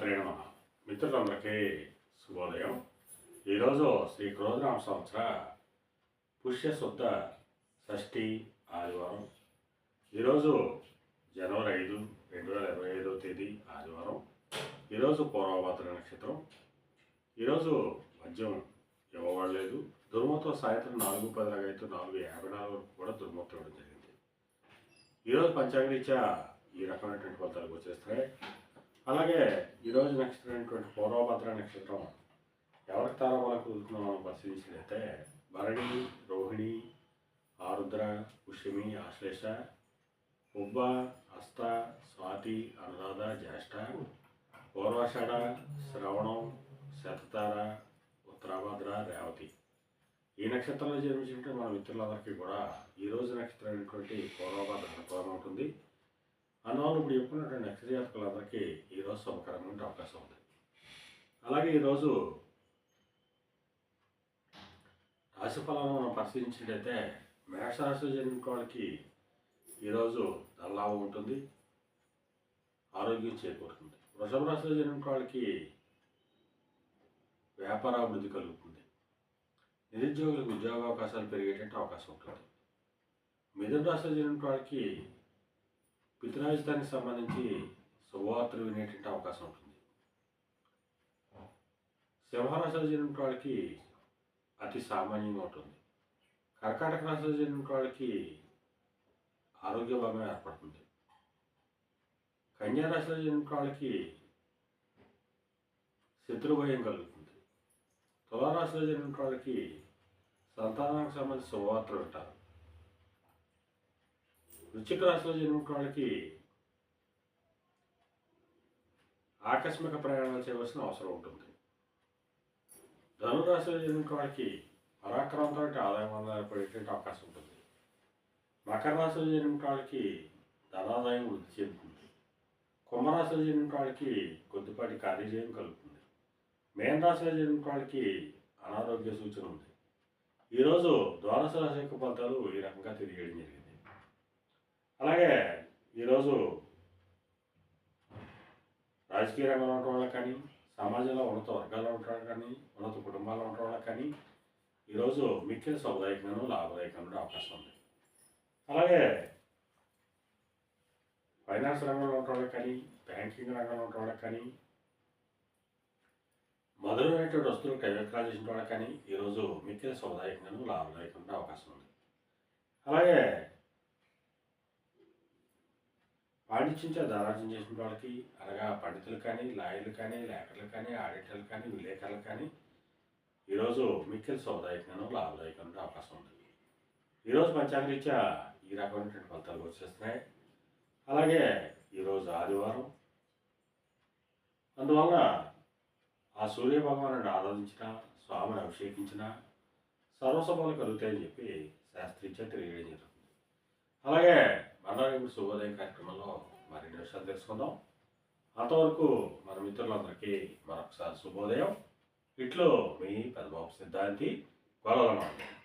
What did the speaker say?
శ్రీమాత్రే నమ మిత్రులందరికీ శుభోదయం. ఈరోజు శ్రీ క్రోధనామ సంవత్సర పుష్య శుద్ధ షష్ఠి ఆదివారం. ఈరోజు జనవరి ఐదు రెండు వేల ఇరవై ఐదవ తేదీ ఆదివారం. ఈరోజు పూర్వభద్ర నక్షత్రం. ఈరోజు మద్యం ఇవ్వబడలేదు. దుర్మూర్తం సాయంత్రం నాలుగు పది అయితే నాలుగు యాభై నాలుగు వరకు కూడా దుర్మూర్తం ఇవ్వడం జరిగింది. ఈరోజు పంచాంగరీత్యా ఈ రకమైనటువంటి ఫలితాలు వచ్చేస్తాయి. అలాగే ఈరోజు నక్షత్రం అయినటువంటి పూర్వభద్ర నక్షత్రం ఎవరికి తారాబల కుదురుతుందో మనం పరిశీలించినట్లయితే భరణి రోహిణి ఆరుద్ర పుష్యమి ఆశ్లేష ఉబ్బ హస్త స్వాతి అనురాధ జ్యేష్ఠ పూర్వాషాఢ శ్రవణం శతతార ఉత్తరాభద్ర రేవతి. ఈ నక్షత్రంలో జన్మించినటువంటి మన మిత్రులందరికీ కూడా ఈ రోజు నక్షత్రం అయినటువంటి పూర్వభద్ర అనుకూలంగా ఉంటుంది అందువల్ల ఇప్పుడు చెప్పుకున్నటువంటి నక్షత్ర ఈరోజు శుభకరమైన ఉండే అవకాశం ఉంది. అలాగే ఈరోజు రాశి ఫలాలను మనం పరిశీలించినట్లయితే మేషరాశిలో జన్మించిన వాళ్ళకి ఈరోజు ధనలాభం ఉంటుంది ఆరోగ్యం చేకూరుతుంది. వృషభ రాశిలో జరిగిన వాళ్ళకి వ్యాపార అభివృద్ధి కలుగుతుంది. నిరుద్యోగులకు ఉద్యోగ అవకాశాలు పెరిగేటట్టు అవకాశం ఉంటుంది. మిథున రాశిలో జరిగిన వాళ్ళకి పితృరాజధానికి సంబంధించి శుభవార్తలు వినేటువంటి అవకాశం ఉంటుంది. సింహరాశిలో జరిగిన వాళ్ళకి అతి సామాన్యంగా ఉంటుంది. కర్కాటక రాశిలో జరిగిన వాళ్ళకి ఆరోగ్య భాగం ఏర్పడుతుంది. కన్యా జరిగిన వాళ్ళకి శత్రుభయం కలుగుతుంది. తులారాశిలో జరిగిన వాళ్ళకి సంతానానికి సంబంధించి శుభవార్తలు ఉంటారు వృశ్చిక రాశిలో జన్మించిన వాళ్ళకి ఆకస్మిక ప్రయాణాలు చేయవలసిన అవసరం ఉంటుంది. ధనురాశిలో జన్మించిన వాళ్ళకి పరాక్రమంతో ఆదాయం ఆధారపడేటువంటి అవకాశం ఉంటుంది. మకర రాశిలో జన్మించిన వాళ్ళకి ధనాదాయం వృద్ధి చెందుతుంది. కుంభరాశిలో జన్మించిన వాళ్ళకి కొద్దిపాటి కార్యజయం కలుగుతుంది. మేన రాశిలో జన్మించిన వాళ్ళకి అనారోగ్య సూచన ఉంది. ఈరోజు ద్వాదశ రాశి యొక్క ఫలితాలు ఈ రకంగా తెలియడం జరిగింది. అలాగే ఈరోజు రాజకీయ రంగంలో ఉన్న వాళ్ళకి కానీ సమాజంలో ఉన్నత వర్గాల్లో ఉన్న కానీ ఉన్నత కుటుంబాల్లో ఉన్న వాళ్ళకి కానీ ఈరోజు మిక్కిలి సముదాయకమైన లాభదాయకమైన అవకాశం ఉంది. అలాగే ఫైనాన్స్ రంగంలో ఉన్న కానీ బ్యాంకింగ్ రంగంలో ఉండటం కానీ మధురమైనటువంటి వస్తువులు కైవెక్కడా చేసిన వాళ్ళకి కానీ ఈరోజు మిక్కిలి సౌదాయకంగాను లాభదాయకంగా అవకాశం ఉంది. అలాగే పాండిత్యంతో ధనార్జన చేసిన వాళ్ళకి అనగా పండితులు కానీ లాయర్లు కానీ లేఖర్లు కానీ ఆడిటర్లు కానీ విలేకరులు కానీ ఈరోజు మిక్కిలి సౌదాయకంగాను లాభదాయకంగా అవకాశం ఉంటుంది. ఈరోజు పంచాంగరీత్యా ఈ రకమైనటువంటి ఫలితాలు వచ్చేస్తున్నాయి. అలాగే ఈరోజు ఆదివారం. అందువలన ఆ సూర్య భగవానుడు ఆరాధించిన స్వామిని అభిషేకించిన సర్వసభలు కలుగుతాయని చెప్పి శాస్త్రీత్యా తెలియజేయడం జరుగుతుంది అలాగే మళ్ళీ ఇప్పుడు శుభోదయం కార్యక్రమంలో మరిన్ని విషయాలు తెలుసుకుందాం. అంతవరకు మన మిత్రులందరికీ మరొకసారి శుభోదయం. ఇట్లో మీ పెద్దబాబు సిద్ధాంతి గొడవలమాట